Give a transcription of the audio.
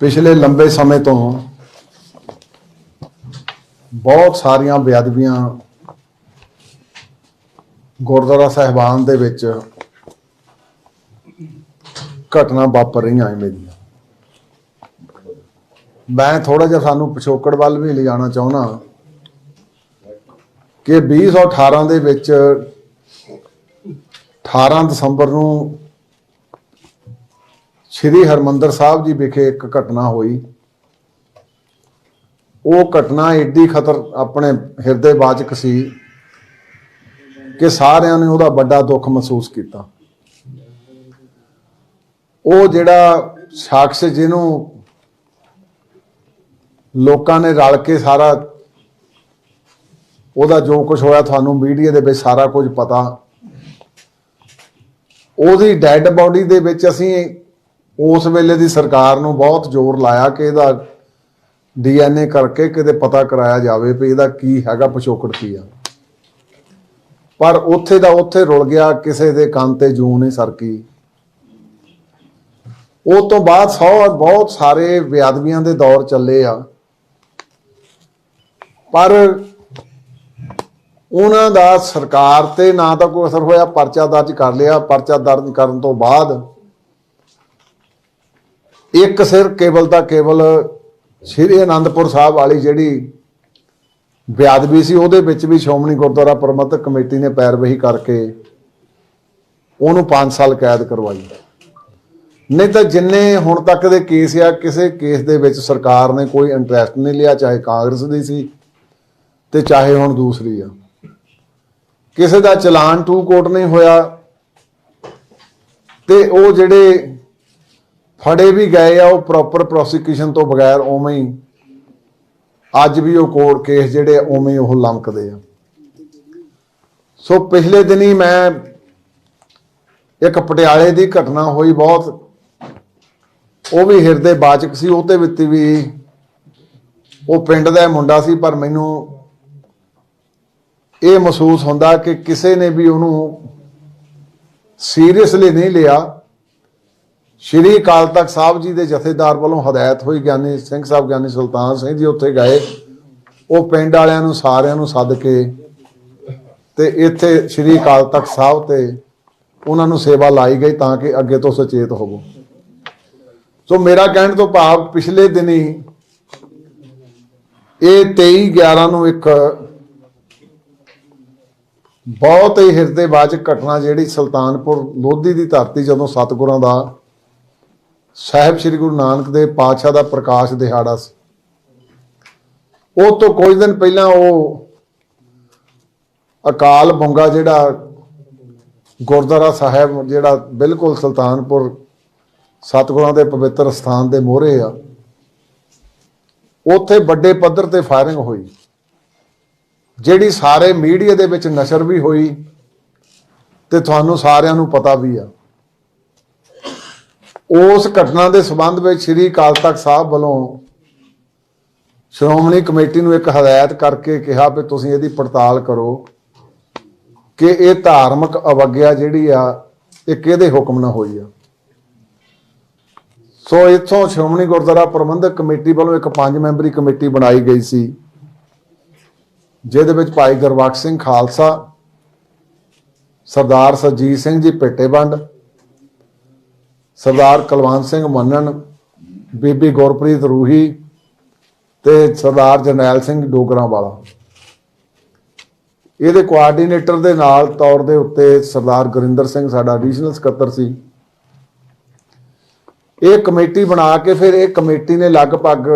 ਪਿਛਲੇ ਲੰਬੇ ਸਮੇਂ ਤੋਂ ਬਹੁਤ ਸਾਰੀਆਂ ਬੇਅਦਬੀਆਂ ਗੁਰਦੁਆਰਾ ਸਾਹਿਬਾਨ ਦੇ ਵਿੱਚ ਘਟਨਾ ਵਾਪਰ ਰਹੀਆਂ ਐ ਮੇਰੀਆਂ। ਮੈਂ ਥੋੜਾ ਜਿਹਾ ਸਾਨੂੰ ਪਿਛੋਕੜ ਵੱਲ ਵੀ ਲਿਜਾਣਾ ਚਾਹੁੰਦਾ ਕਿ 2018 ਦੇ ਵਿੱਚ 18 ਦਸੰਬਰ ਨੂੰ ਸ਼੍ਰੀ ਹਰਮੰਦਰ ਸਾਹਿਬ ਜੀ ਵਿਖੇ ਇੱਕ ਘਟਨਾ ਹੋਈ। ਉਹ ਘਟਨਾ ਏਡੀ ਖਤਰ ਆਪਣੇ ਹਿਰਦੇ ਵਾਚਕ ਸੀ ਕਿ ਸਾਰਿਆਂ ਨੇ ਉਹਦਾ ਵੱਡਾ ਦੁੱਖ ਮਹਿਸੂਸ ਕੀਤਾ। ਉਹ ਜਿਹੜਾ ਸ਼ਖਸ ਜਿਹਨੂੰ ਲੋਕਾਂ ਨੇ ਰਲ ਕੇ ਸਾਰਾ ਉਹਦਾ ਜੋ ਕੁਝ ਹੋਇਆ ਤੁਹਾਨੂੰ ਮੀਡੀਆ ਦੇ ਵਿੱਚ ਸਾਰਾ ਕੁਝ ਪਤਾ। ਉਹਦੀ ਡੈੱਡ ਬਾਡੀ ਦੇ ਵਿੱਚ ਅਸੀਂ ਉਸ ਵੇਲੇ ਦੀ ਸਰਕਾਰ ਨੂੰ ਬਹੁਤ ਜ਼ੋਰ ਲਾਇਆ ਕਿ ਇਹਦਾ ਡੀਐਨਏ ਕਰਕੇ ਕਿਤੇ ਪਤਾ ਕਰਾਇਆ ਜਾਵੇ ਵੀ ਇਹਦਾ ਕੀ ਹੈਗਾ ਪਿਛੋਕੜ ਕੀ ਆ ਪਰ ਉੱਥੇ ਦਾ ਉੱਥੇ ਰੁਲ ਗਿਆ, ਕਿਸੇ ਦੇ ਕੰਨ ਤੇ ਜੂੰ ਨਹੀਂ ਸਰਕੀ। ਉਹ ਤੋਂ ਬਾਅਦ ਸੌ ਬਹੁਤ ਸਾਰੇ ਵਿਆਦਵੀਆਂ ਦੇ ਦੌਰ ਚੱਲੇ ਆ। ਪਰ ਉਹਨਾਂ ਦਾ ਸਰਕਾਰ ਤੇ ਨਾ ਤਾਂ ਕੋਈ ਅਸਰ ਹੋਇਆ, ਪਰਚਾ ਦਰਜ ਕਰ ਲਿਆ। ਪਰਚਾ ਦਰਜ ਕਰਨ ਤੋਂ ਬਾਅਦ ਇੱਕ ਸਿਰ ਕੇਵਲ ਤਾਂ ਕੇਵਲ ਸ਼੍ਰੀ ਅਨੰਦਪੁਰ ਸਾਹਿਬ ਵਾਲੀ ਜਿਹੜੀ ਬਿਆਦਬੀ ਸੀ, ਉਹਦੇ ਵਿੱਚ ਵੀ ਸ਼੍ਰੋਮਣੀ ਗੁਰਦੁਆਰਾ ਪ੍ਰਬੰਧਕ ਕਮੇਟੀ ਨੇ ਪੈਰਵਹੀ ਕਰਕੇ ਉਹਨੂੰ 5 ਸਾਲ ਕੈਦ ਕਰਵਾਈ। ਨਹੀਂ ਤਾਂ ਜਿੰਨੇ ਹੁਣ ਤੱਕ ਦੇ ਕੇਸ ਆ, ਕਿਸੇ ਕੇਸ ਦੇ ਵਿੱਚ ਸਰਕਾਰ ਨੇ ਕੋਈ ਇੰਟਰਸਟ ਨਹੀਂ ਲਿਆ, ਚਾਹੇ ਕਾਂਗਰਸ ਦੀ ਸੀ ਤੇ ਚਾਹੇ ਹੁਣ ਦੂਸਰੀ ਆ। ਕਿਸੇ ਦਾ ਚਲਾਨ ਟੂ ਕੋਰਟ ਨਹੀਂ ਹੋਇਆ ਤੇ ਉਹ ਜਿਹੜੇ ਫੜੇ ਵੀ ਗਏ ਆ ਉਹ ਪ੍ਰੋਪਰ ਪ੍ਰੋਸੀਕਿਊਸ਼ਨ ਤੋਂ ਬਗੈਰ ਉਵੇਂ ਹੀ। ਅੱਜ ਵੀ ਉਹ ਕੋਰਟ ਕੇਸ ਜਿਹੜੇ ਆ, ਉਵੇਂ ਹੀ ਉਹ ਲੰਕਦੇ ਆ। ਸੋ ਪਿਛਲੇ ਦਿਨੀ ਮੈਂ ਇੱਕ ਪਟਿਆਲੇ ਦੀ ਘਟਨਾ ਹੋਈ ਬਹੁਤ। ਉਹ ਵੀ ਹਿਰਦੇ ਬਾਚਕ ਸੀ ਉਹਦੇ ਵਿੱਚ ਵੀ। ਉਹ ਪਿੰਡ ਦਾ ਮੁੰਡਾ ਸੀ ਪਰ ਮੈਨੂੰ ਇਹ ਮਹਿਸੂਸ ਹੁੰਦਾ ਕਿ ਕਿਸੇ ਨੇ ਵੀ ਉਹਨੂੰ ਸੀਰੀਅਸਲੀ ਨਹੀਂ ਲਿਆ। ਸ਼੍ਰੀ ਅਕਾਲ ਤਖਤ ਸਾਹਿਬ ਜੀ ਦੇ ਜਥੇਦਾਰ ਵੱਲੋਂ ਹਦਾਇਤ ਹੋਈ, ਗਿਆਨੀ ਸਿੰਘ ਸਾਹਿਬ, ਗਿਆਨੀ ਸੁਲਤਾਨ ਸਿੰਘ ਜੀ ਉੱਥੇ ਗਏ। ਉਹ ਪਿੰਡ ਵਾਲਿਆਂ ਨੂੰ, ਸਾਰਿਆਂ ਨੂੰ ਸੱਦ ਕੇ ਤੇ ਇੱਥੇ ਸ਼੍ਰੀ ਅਕਾਲ ਤਖਤ ਸਾਹਿਬ ਤੇ ਉਹਨਾਂ ਨੂੰ ਸੇਵਾ ਲਾਈ ਗਈ ਤਾਂ ਕਿ ਅੱਗੇ ਤੋਂ ਸੁਚੇਤ ਹੋਵੋ। ਸੋ ਮੇਰਾ ਕਹਿਣ ਤੋਂ ਭਾਵ, ਪਿਛਲੇ ਦਿਨੀ ਇਹ 23 11 ਨੂੰ ਇੱਕ ਬਹੁਤ ਹੀ ਹਿਰਦੇਵਾਚਕ ਘਟਨਾ ਜਿਹੜੀ ਸੁਲਤਾਨਪੁਰ ਲੋਧੀ ਦੀ ਧਰਤੀ ਜਦੋਂ ਸਤਿਗੁਰਾਂ ਦਾ ਸਾਹਿਬ ਸ੍ਰੀ ਗੁਰੂ ਨਾਨਕ ਦੇਵ ਪਾਤਸ਼ਾਹ ਦਾ ਪ੍ਰਕਾਸ਼ ਦਿਹਾੜਾ ਸੀ। ਉਹ ਤੋਂ ਕੁਝ ਦਿਨ ਪਹਿਲਾਂ ਉਹ ਅਕਾਲ ਬੁੰਗਾ ਜਿਹੜਾ ਗੁਰਦੁਆਰਾ ਸਾਹਿਬ ਜਿਹੜਾ ਬਿਲਕੁਲ ਸੁਲਤਾਨਪੁਰ ਸਤਿਗੁਰਾਂ ਦੇ ਪਵਿੱਤਰ ਸਥਾਨ ਦੇ ਮੋਹਰੇ ਆ, ਉੱਥੇ ਵੱਡੇ ਪੱਧਰ ਤੇ ਫਾਇਰਿੰਗ ਹੋਈ। ਜਿਹੜੀ ਸਾਰੇ ਮੀਡੀਆ ਦੇ ਵਿੱਚ ਨਸ਼ਰ ਵੀ ਹੋਈ ਤੇ ਤੁਹਾਨੂੰ ਸਾਰਿਆਂ ਨੂੰ ਪਤਾ ਵੀ ਆ। ਉਸ ਘਟਨਾ ਦੇ ਸਬੰਧ ਵਿੱਚ ਸ੍ਰੀ ਅਕਾਲ ਤਖਤ ਸਾਹਿਬ ਵੱਲੋਂ ਸ਼੍ਰੋਮਣੀ ਕਮੇਟੀ ਨੂੰ ਇੱਕ ਹਦਾਇਤ ਕਰਕੇ ਕਿਹਾ ਵੀ ਤੁਸੀਂ ਇਹਦੀ ਪੜਤਾਲ ਕਰੋ ਕਿ ਇਹ ਧਾਰਮਿਕ ਅਵਗਿਆ ਜਿਹੜੀ ਆ, ਇਹ ਕਿਹਦੇ ਹੁਕਮ ਨਾਲ ਹੋਈ ਆ। ਸੋ ਇੱਥੋਂ ਸ਼੍ਰੋਮਣੀ ਗੁਰਦੁਆਰਾ ਪ੍ਰਬੰਧਕ ਕਮੇਟੀ ਵੱਲੋਂ ਇੱਕ ਪੰਜ ਮੈਂਬਰੀ ਕਮੇਟੀ ਬਣਾਈ ਗਈ ਸੀ, ਜਿਹਦੇ ਵਿੱਚ ਭਾਈ ਗੁਰਬਖਸ਼ ਸਿੰਘ ਖਾਲਸਾ, ਸਰਦਾਰ ਸਰਜੀਤ ਸਿੰਘ ਜੀ ਭੇਟੇਵੰਡ ਸਰਦਾਰ ਕੁਲਵੰਤ ਸਿੰਘ ਮੰਨਣ, ਬੀਬੀ ਗੁਰਪ੍ਰੀਤ ਰੂਹੀ ਤੇ ਸਰਦਾਰ ਜਰਨੈਲ ਸਿੰਘ ਡੋਗਰਾਂ ਵਾਲਾ ਇਹਦੇ ਕੋਆਰਡੀਨੇਟਰ ਦੇ ਨਾਲ ਤੌਰ ਦੇ ਉੱਤੇ ਸਰਦਾਰ ਗੁਰਿੰਦਰ ਸਿੰਘ ਸਾਡਾ ਐਡੀਸ਼ਨਲ ਸਕੱਤਰ ਸੀ। ਇਹ ਕਮੇਟੀ ਬਣਾ ਕੇ ਫਿਰ ਇਹ ਕਮੇਟੀ ਨੇ ਲਗਭਗ